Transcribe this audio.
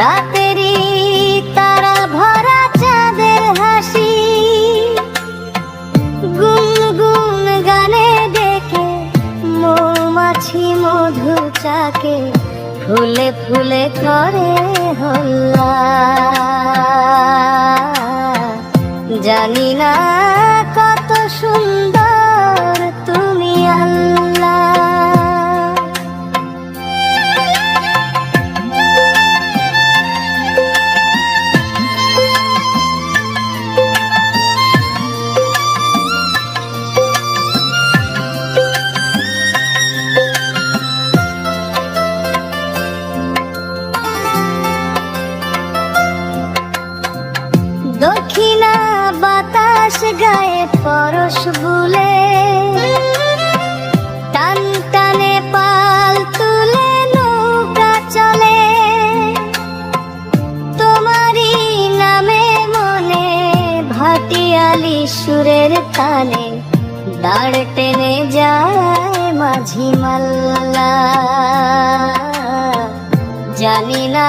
রাতেরই তারা ভরা চাঁদের হাসি। গুনগুন গানে ডেকে মৌমাছি মধু চাকে ফুলে ফুলে করে হল্লা। জানি না দক্ষিণা বাতাস গায়ে পরশ বুলে। টান টানে পাল তুলে চলে। তোমারই নামে মনে ভাটিয়ালি সুরের তানে দাঁড় টেনে যায় মাঝি মাল্লা। জানি না